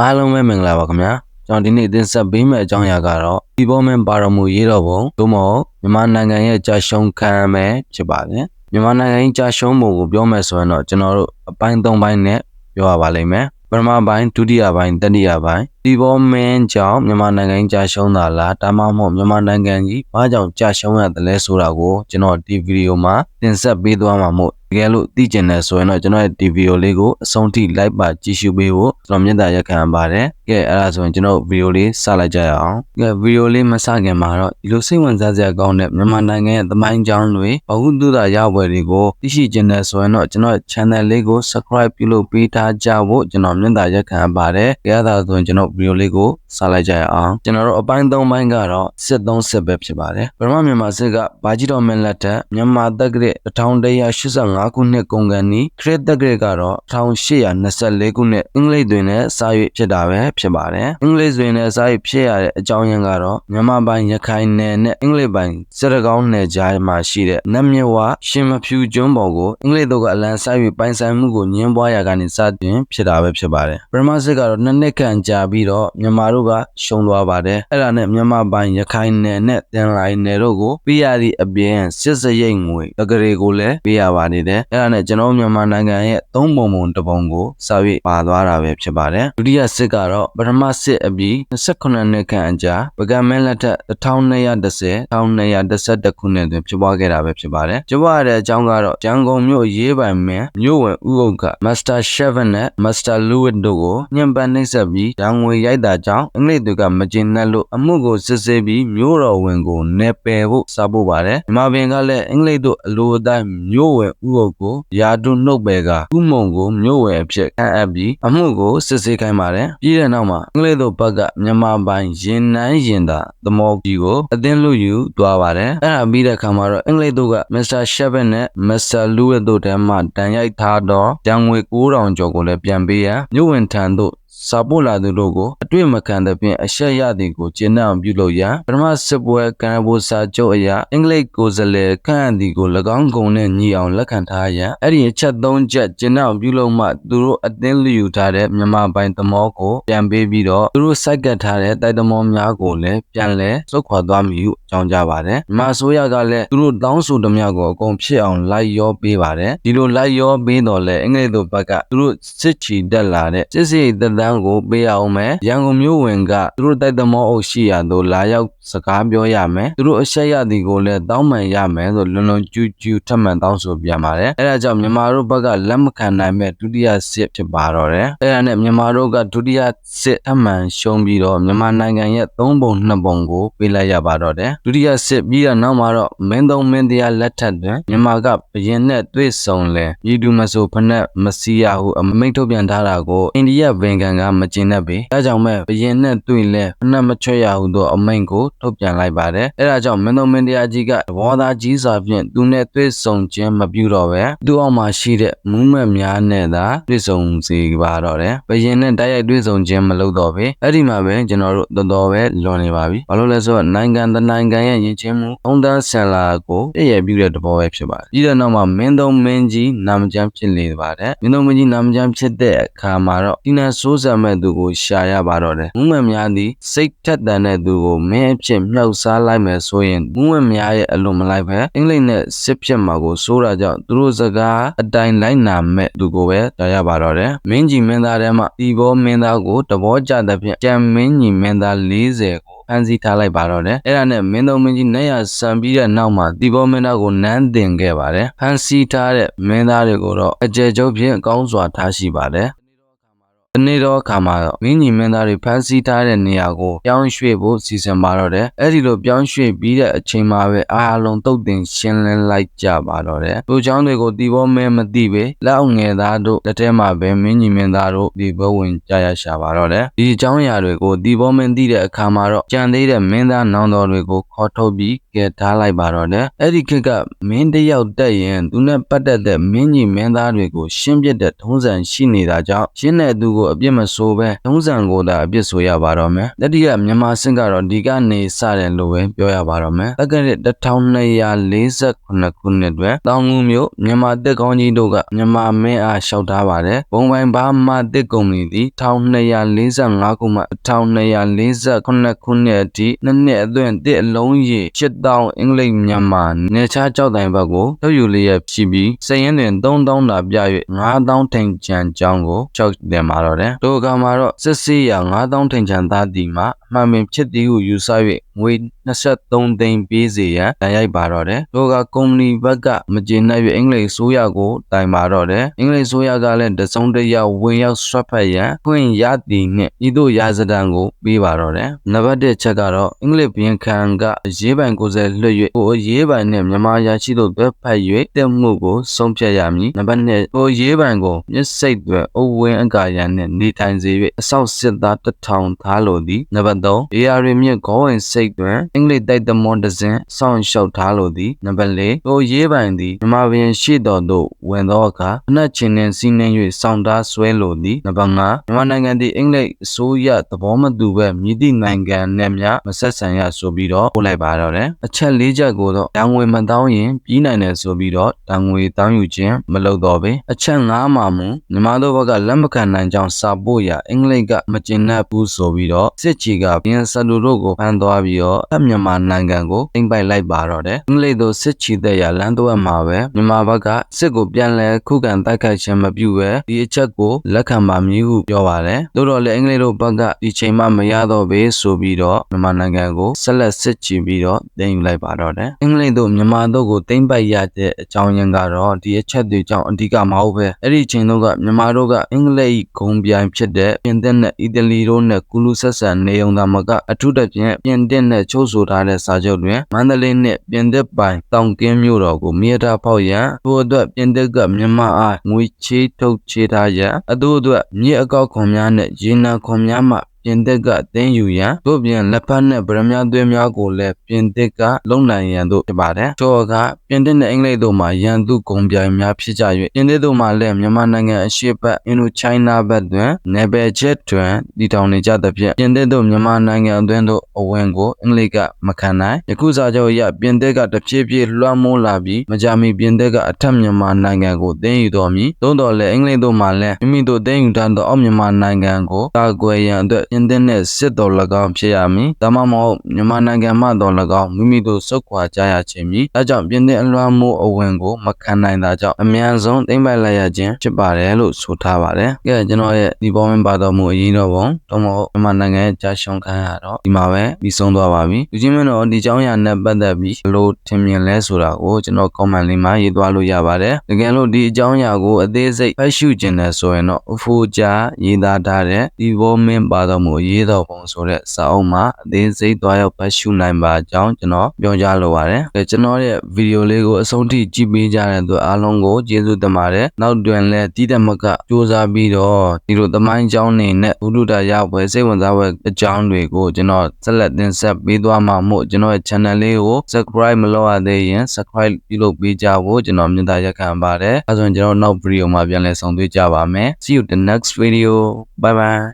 အားလုံးပဲမင်္ဂလာပါခင်ဗျာကျွန်တော်ဒီနေ့တင်ဆက်ပေးမယ့်အကြောင်းအရာကတော့ဒီဘောမန်ပါရမူရေးတော်ပုံသို့မဟုတ်မြန်မာနိုင်ငံရဲ့ကြာရှုံးခံရမယ်ဖြစ်ပါတယ်မြန်မာနိုင်ငံရဲ့ကြာရှုံးပုံကိုပြောမယ်ဆိုရင်တော့ကျွန်တော်တို့အပိုင်း၃ပိုင်းနဲ့ပြောရပါလိမ့်မယ်ပထမပိုင်းဒုတိယပိုင်းတတိယပိုင်း ဒီဘောမန်ကြောင့်မြန်မာနိုင်ငံကြာရှုံးတာလားဒါမှမဟုတ်မြန်မာနိုင်ငံကြီးဘာကြောင့်ကြာရှုံးရတယ်လဲဆိုတာကိုကျွန်တော်ဒီဗီဒီယိုမှာတင်ဆက်ပေးသွားမှာမို့တကယ်လို့သိကျင်တယ်ဆိုရင်တော့ကျွန်တော်ရဲ့ဒီဗီဒီယိုလေးကိုအဆုံးထိ like ပါကြည့်ရှုပေးဖို့ကျွန်တော်မြတ်တာရက်ခံပါတယ်ကဲအဲ့ဒါဆိုရင်ကျွန်တော်ဗီဒီယိုလေးစလိုက်ကြရအောင်ကဲဗီဒီယိုလေးမစခင်မှာတော့ဒီလိုစိတ်ဝင်စားစရာကောင်းတဲ့မြန်မာနိုင်ငံရဲ့သမိုင်းကြောင်းတွေဘဝတုဒ္ဒရပွဲတွေကိုသိရှိကျင်တယ်ဆိုရင်တော့ကျွန်တော် channel လေးကို subscribe ပြုလုပ်ပေးထားကြဖို့ကျွန်တော်မြတ်တာရက်ခံပါတယ်ကဲအဲ့ဒါဆိုရင်ကျွန်တော်ဗီဒီယိုလေးကိုစလိုက်ကြရအောင်ကျွန်တော်တို့အပိုင်း၃ပိုင်းကတော့စစ်သုံးစစ်ပဲဖြစ်ပါတယ်ပထမမြန်မာစစ်ကဘာကြီးတော်မင်းလက်ထက်မြန်မာတက္ကရာ1185ခုနှစ်ကုန်ကန်နီခရစ်တက္ကရာကတော့1824ခုနှစ်အင်္ဂလိပ်တွင်လည်းစာရွက်ဖြစ်တာပဲဖြစ်ပါတယ်အင်္ဂလိပ်တွင်လည်းစာရွက်ဖြစ်ရတဲ့အကြောင်းရင်းကတော့မြန်မာပိုင်းရခိုင်နယ်နဲ့အင်္ဂလိပ်ပိုင်းစစ်တကောင်းနယ်ကြားမှာရှိတဲ့နတ်မြဝရှင်မဖြူကျွန်းပေါ်ကိုအင်္ဂလိပ်တို့ကအလံစာရွက်ပိုင်ဆိုင်မှုကိုညှင်းပွားရာကနေစတင်ဖြစ်တာပဲဖြစ်ပါတယ်ပထမစစ်ကတော့နှစ်နှစ်ခန့်ကြာပြီးတော့မြန်မာတို့ကရှုံးသွားပါတယ်အဲ့ဒါနဲ့မြန်မာပိုင်းရခိုင်နယ်နဲ့တင်လိုင်းနယ်တို့ကိုပြရသည့်အပြင်စစ်စရိတ်ငွေတကရေကိုလည်းပေးရပါနေတယ်အဲ့ဒါနဲ့ကျွန်တော်မြန်မာနိုင်ငံရဲ့သုံးပုံပုံတစ်ပုံကိုစာရွက်ပါသွားတာပဲဖြစ်ပါတယ်ဒုတိယစစ်ကတော့ပထမစစ်အပြီး28နှစ်ခန့်အကြာပကံမဲလက်ထက်1210 1211ခုနှစ်တွင်ဖြစ်ပွားခဲ့တာပဲဖြစ်ပါတယ်ကျပွားရတဲ့အကြောင်းကတော့ကျန်ကုန်မြို့ရေးပိုင်မင်းမြို့ဝင်ဥုပ်က Master Seven နဲ့ Master Louis တို့ကိုညှဉ်းပန်းနှိပ်စက်ပြီးဓာငွေရိုက်တာကြောင့်အင်္ဂလိပ်တွေကမကျင်နှက်လို့အမှုကိုစစ်ဆေးပြီးမြို့တော်ဝင်ကိုနယ်ပယ်ဖို့စာပို့ပါတယ်မြန်မာပြည်ကလည်းအင်္ဂလိပ်တို့အလိုအတိုင်းမြို့ဝင်ဥုပ်ကိုယာတုနှုတ်ပယ်ကဥမုံကိုမြို့ဝင်အဖြစ်ခန့်အပ်ပြီးအမှုကိုစစ်ဆေးခိုင်းပါတယ်ပြီးတဲ့နောက်မှာအင်္ဂလိပ်တို့ဘက်ကမြန်မာပိုင်းရင်နန်းရင်သာသမောကြီးကိုအသင်းလို့ယူသွားပါတယ်အဲ့ဒါပြီးတဲ့အခါမှာတော့အင်္ဂလိပ်တို့ကမစ္စတာရှက်ဘက်နဲ့မစ္စတာလူးဝက်တို့တည်းမှတန်ရိုက်ထားတော့တန်ငွေ9000ကျော်ကိုလည်းပြန်ပေးရန်မြို့ဝင်ထံသို့ စာပို့လာသူတို့ကိုအတွေ့မခံသဖြင့်အရှက်ရသည်ကိုကျင့်နှံ့ပြုလုပ်ရန်ပထမစစ်ပွဲကန်ဘိုစာချုပ်အရာအင်္ဂလိပ်ကိုယ်စားလှယ်ခန့်အပ်သည်ကို၎င်းကုံနဲ့ညီအောင်လက်ခံထားရန်အဲ့ဒီအချက်၃ချက်ကျင့်နှံ့ပြုလုပ်မှသူတို့အသင်းလူယူထားတဲ့မြန်မာပိုင်းသမောကိုပြန်ပေးပြီးတော့သူတို့စိုက်ကတ်ထားတဲ့တိုက်သမောများကိုလည်းပြန်လဲစုခွာသွားမည်ဟုအကြောင်းကြားပါတယ်မြန်မာဆိုရကလည်းသူတို့တောင်းဆိုသမျှကိုအကုန်ဖြစ်အောင်လိုက်ရောပေးပါတယ်ဒီလိုလိုက်ရောပေးတော့လဲအင်္ဂလိပ်တို့ဘက်ကသူတို့စစ်ချီတက်လာတဲ့စစ်စစ်သက်တမ်းကိုပေးရအောင်မယ်ရန်ကုန်မြို့ဝင်ကသူတို့တိုက်သမောအုပ်ရှိရာသို့လာရောက်စကားပြောရမယ်သူတို့အဆက်ရသည်ကိုလည်းတောင်းပန်ရမယ်ဆိုလွန်လွန်ကျူးကျူးထပ်မံတောင်းဆိုပြန်ပါတယ်အဲဒါကြောင့်မြန်မာတို့ဘက်ကလက်မခံနိုင်မဲ့ဒုတိယစစ်ဖြစ်ပါတော့တယ်အဲဒါနဲ့မြန်မာတို့ကဒုတိယစစ်ထပ်မံရှုံးပြီးတော့မြန်မာနိုင်ငံရဲ့၃ပုံ၂ပုံကိုပေးလိုက်ရပါတော့တယ်ဒုတိယစစ်ပြီးတော့နောက်မှာတော့မင်းသုံးမင်းတရားလက်ထက်တွင်မြန်မာကဘရင်နဲ့တွေ့ဆုံလဲပြည်သူမဆိုဖက်မစီရဟုအမိန့်ထုတ်ပြန်ထားတာကိုအိန္ဒိယဗင်ကန်ကမကျင်တတ်ပေဒါကြောင့်မဲ့ဘရင်နဲ့တွေ့လဲဖက်မချွတ်ရဟုသောအမိန့်ကိုထုတ်ပြန်လိုက်ပါတယ်အဲဒါကြောင့်မင်းသုံးမင်းတရားကြီးကသဘောသားကြီးစွာဖြင့်သူနဲ့တွေ့ဆုံခြင်းမပြုတော့ပဲသူ့အောက်မှာရှိတဲ့မူးမက်များနဲ့သာတွေ့ဆုံစေပါတော့တယ်ဘရင်နဲ့တိုက်ရိုက်တွေ့ဆုံခြင်းမလုပ်တော့ပဲအဲ့ဒီမှာပဲကျွန်တော်တို့တော်တော်ပဲလွန်နေပါပြီဘာလို့လဲဆိုတော့နိုင်ငံတနိုင်ငံရဲ့ယဉ်ကျေးမှုသုံးသန်းဆန်လာကိုပြည့်ရပြုတဲ့တဘောပဲဖြစ်ပါတယ်ဒီတဲ့နောက်မှာမင်းသုံးမင်းကြီးနာမကျန်းဖြစ်နေပါတယ်မင်းသုံးမင်းကြီးနာမကျန်းဖြစ်တဲ့အခါမှာတော့ဒီနာဆိုးဆံမဲ့သူကိုရှာရပါတော့တယ်မူးမက်များသည်စိတ်ထက်သန်တဲ့သူကိုမင်းအဖြစ်မြှောက်စားလိုက်မယ်ဆိုရင်မူးမက်များရဲ့အလွန်မလိုက်ပဲအင်္ဂလိပ်နဲ့စစ်ဖြစ်မှာကိုစိုးတာကြောင့်သူတို့စကားအတိုင်းလိုက်နာမဲ့သူကိုပဲရှာရပါတော့တယ်မင်းကြီးမင်းသားထဲမှာဒီဘောမင်းသားကိုတဘောကြတဲ့ဖြင့်ကြံမင်းကြီးမင်းသား40ကိုဖန်ဆီးထားလိုက်ပါတော့တယ်အဲ့ဒါနဲ့မင်းသုံးမင်းကြီးနဲ့ရဆံပြီးတဲ့နောက်မှာဒီဘောမင်းသားကိုနန်းတင်ခဲ့ပါတယ်ဖန်ဆီးထားတဲ့မင်းသားတွေကိုတော့အကြဲကျုပ်ဖြင့်အကောင်းစွာထားရှိပါတယ် တနေ့တော့အခါမှာတော့မင်းညီမင်းသားတွေဖမ်းဆီးထားတဲ့နေရာကိုပြောင်းရွှေ့ဖို့စီစဉ်ပါတော့တယ်အဲ့ဒီလိုပြောင်းရွှေ့ပြီးတဲ့အချိန်မှာပဲအားလုံးတုတ်တင်ရှင်းလင်းလိုက်ကြပါတော့တယ်လူချောင်းတွေကိုတီဘောမဲမသိပဲလက်အောင်ငယ်သားတို့လက်ထဲမှာပဲမင်းညီမင်းသားတို့ဒီဘဝင်ကြရရှာပါတော့တယ်ဒီအကြောင်းအရာတွေကိုတီဘောမင်းသိတဲ့အခါမှာတော့ကြံသေးတဲ့မင်းသားနောင်တော်တွေကိုခေါ်ထုတ်ပြီးကဲထားလိုက်ပါတော့တယ်အဲ့ဒီခေတ်ကမင်းတယောက်တက်ရင်သူနဲ့ပတ်သက်တဲ့မင်းညီမင်းသားတွေကိုရှင်းပြတဲ့ထုံးစံရှိနေတာကြောင့်ရှင်းတဲ့သူကိုကိုအပြစ်မဆိုးပဲထုံးစံကိုသာအပြစ်ဆိုရပါတော့မယ်တတိယမြန်မာစစ်ကတော့ဒီကနေစတယ်လို့ပဲပြောရပါတော့မယ်တက္ကရာ1248ခုနှစ်တွင်တောင်ငူမြို့မြန်မာတက်ကောင်းကြီးတို့ကမြန်မာမင်းအားလျှောက်ထားပါတယ်ဘုံပိုင်ဘာမှတစ်ကုမ္ပဏီသည်1245ခုမှ1248ခုနှစ်အထိနှစ်နှစ်အတွင်းတစ်အလုံးရေ8000အင်္ဂလိပ်မြန်မာနေချားကြောက်တိုင်ဘက်ကိုထုတ်ယူလျက်ဖြစ်ပြီးစည်ရင်တွင်3000တာပြ၍9000ထိန်ချန်ကြောင်းကိုကြောက်တယ်မှာတော့တယ်တို့ကမှာတော့စစ်စီးရ9000ထိန်ချန်သားဒီမှာအမှန်ပင်ဖြစ်သည်ဟုယူဆ၍ငွေ23သိန်းပေးစေရန်တန်ရိုက်ပါတော့တယ်တို့ကကုမ္ပဏီဘက်ကမကျေနပ်၍အင်္ဂလိပ်ဆိုရကိုတိုင်ပါတော့တယ်အင်္ဂလိပ်ဆိုရကလည်းတစုံတရာဝင်ရောက်ဆွတ်ဖက်ရန်ဖွင့်ရသည်နှင့်ဤသို့ရာဇဒံကိုပေးပါတော့တယ်နံပါတ်1ချက်ကတော့အင်္ဂလိပ်ဘရင်ခံကရေးပိုင်ကိုယ်စားလွှတ်၍ဟိုရေးပိုင်နှင့်မြန်မာရာရှိတို့တွဲဖက်၍တက်မှုကိုဆုံးဖြတ်ရမည်နံပါတ်2ဟိုရေးပိုင်ကိုမျက်စိတ်တွင်အဝင်းအကာရန်နှင့်နေထိုင်စေ၍အဆောက်စစ်သားတစ်ထောင်သားလိုသည်နံပါတ်3 AR မြင့်ခေါဝင်စိတ်တွင်အင်္ဂလိပ်တိုက်သမွန်တစ်စင်စောင့်ရှောက်ထားလိုသည်နံပါတ်4ဟိုရေးပိုင်သည်မြန်မာဘရင်ရှိတော်သို့ဝင်သောအခါအနက်ချင်းနှင့်စီးနှင်း၍စောင့်တာဆွဲလိုသည်နံပါတ်5မြန်မာနိုင်ငံသည်အင်္ဂလိပ်အစိုးရသဘောမတူဘဲမြည်သည့်နိုင်ငံနဲ့မျှမဆက်ဆံရဆိုပြီးတော့ပို့လိုက်ပါတော့တယ်အချက်၄ချက်ကိုတော့တန်ငွေမတောင်းရင်ပြီးနိုင်တယ်ဆိုပြီးတော့တန်ငွေတောင်းယူခြင်းမလုပ်တော့ပဲအချက်၅မှာမူမြန်မာတို့ဘက်ကလက်မခံနိုင်ကြောင်းစာပို့ရအင်္ဂလိပ်ကမကျင်납ဘူးဆိုပြီးတော့စစ်ချီကပြင်ဆလူတို့ကိုဖမ်းသွားပြီးတော့အမြန်မာနိုင်ငံကိုအိမ်ပိုက်လိုက်ပါတော့တယ်အင်္ဂလိပ်တို့စစ်ချီတဲ့ရလမ်းတော့မှာပဲမြန်မာဘက်ကစစ်ကိုပြန်လဲခုခံတိုက်ခိုက်ခြင်းမပြုဘဲဒီအချက်ကိုလက်ခံပါမည်ဟုပြောပါတယ်သို့တော်လည်းအင်္ဂလိပ်တို့ဘက်ကဒီချိန်မှမရတော့ဘေးဆိုပြီးတော့မြန်မာနိုင်ငံကိုဆက်လက်စစ်ချီပြီးတော့တင်ယူလိုက်ပါတော့တယ်အင်္ဂလိပ်တို့မြန်မာတို့ကိုတိမ့်ပိုက်ရတဲ့အကြောင်းရင်းကတော့ဒီအချက်တွေကြောင့်အဓိကမဟုတ်ပဲအဲ့ဒီချိန်တို့ကမြန်မာတို့ကအင်္ဂလိပ်ဂုံပြိုင်ဖြစ်တဲ့ပြင်သစ်နဲ့အီတလီတို့နဲ့ကူလူဆက်ဆန်နေုံသာမကအထူးသဖြင့်ပြင်သစ်နဲ့ချုပ်ဆိုထားတဲ့စာချုပ်တွင်မန္တလေးနဲ့ပြင်သစ်ပိုင်တောင်ကင်းမြို့တော်ကိုမြေတာဖောက်ရန်ထို့အတွက်ပြင်သစ်ကမြန်မာအားငွေချေးထုတ်ချေးထားရန်အတူအတွက်မြေအကောက်ခွန်များနဲ့ရေနံခွန်များမှ ပြင်သစ်ကတင်းယူရန်တို့ပြင်လက်ဖက်နဲ့ဗရမ ्या သွေးများကိုလည်းပြင်သစ်ကလုံနိုင်ရန်တို့ဖြစ်ပါတယ်။ကျော်ကပြင်သစ်နဲ့အင်္ဂလိပ်တို့မှာရန်သူဂုံပြိုင်များဖြစ်ကြ၍ပြင်သစ်တို့မှာလည်းမြန်မာနိုင်ငံအရှေ့ဘက်အင်ဒိုချိုင်းနာဘက်တွင်နယ်ပယ်ချက်တွင်တည်ထောင်နေကြသဖြင့်ပြင်သစ်တို့မြန်မာနိုင်ငံအတွင်းသို့အဝင်ကိုအင်္ဂလိပ်ကမခံနိုင်ယခုစာချုပ်အရပြင်သစ်ကတဖြည်းဖြည်းလွှမ်းမိုးလာပြီးမကြာမီပြင်သစ်ကအထက်မြန်မာနိုင်ငံကိုတင်းယူတော်မူသို့တော်လည်းအင်္ဂလိပ်တို့မှလည်းမိမိတို့တင်းယူထားသောအောက်မြန်မာနိုင်ငံကိုကာကွယ်ရန်အတွက်ပြင်သစ်နှင့်စစ်တော်၎င်းဖြစ်ရမည်ဒါမှမဟုတ်မြန်မာနိုင်ငံမှတော်၎င်းမိမိတို့စုခွာကြရခြင်းမည်ဒါကြောင့်ပြင်သစ်အလွှမ်းမိုးအဝင်ကိုမခံနိုင်တာကြောင့်အမြန်ဆုံးသိမ့်ပိုက်လိုက်ရခြင်းဖြစ်ပါတယ်လို့ဆိုထားပါတယ်ကဲကျွန်တော်ရဲ့ဒီပေါ်မှာပါတော်မူအရင်တော်ပုံတော့မဟုတ်မြန်မာနိုင်ငံရဲ့ကြာရှုံးခံရတော့ဒီမှာပဲပြီးဆုံးသွားပါပြီလူချင်းမင်းတို့ဒီเจ้าရနဲ့ပတ်သက်ပြီးဘယ်လိုထင်မြင်လဲဆိုတာကိုကျွန်တော် comment လေးမှာရေးသွားလို့ရပါတယ်တကယ်လို့ဒီအကြောင်းအရာကိုအသေးစိတ်ဖတ်ရှုခြင်းနဲ့ဆိုရင်တော့အဖိုးကြားရေးသားထားတဲ့ဒီပေါ်မင်းပါတော် ာ်မူအရေးတော်ပုံဆိုတဲ့စာအုပ်မှာအသေးစိတ်သွားရောက်ဖတ်ရှုနိုင်ပါကြောင်းကျွန်တော်ပြောကြားလိုပါတယ်။ကျွန်တော်ရဲ့ဗီဒီယိုလေးကိုအဆုံးထိကြည့်ပေးကြတဲ့အတွက်အားလုံးကိုကျေးဇူးတင်ပါတယ်။နောက်တွင်လည်းတည်တမကစူးစမ်းပြီးတော့ဒီလိုသမိုင်းကြောင်းနေနဲ့ဘုဒ္ဓတာရပွဲစိတ်ဝင်စားပွဲအကြောင်းတွေကိုကျွန်တော်ဆက်လက်တင်ဆက်ပေးသွားမှာမို့ကျွန်တော်ရဲ့ channel လေးကို subscribe မလုပ်ရသေးရင် subscribe ပြုလုပ်ပေးကြဖို့ကျွန်တော်မြတ်တာရက်ခံပါတယ်။အဲဆိုရင်ကျွန်တော်နောက်ဗီဒီယိုမှာပြန်လည်ဆုံတွေ့ကြပါမယ်။ See you the next video. Bye bye.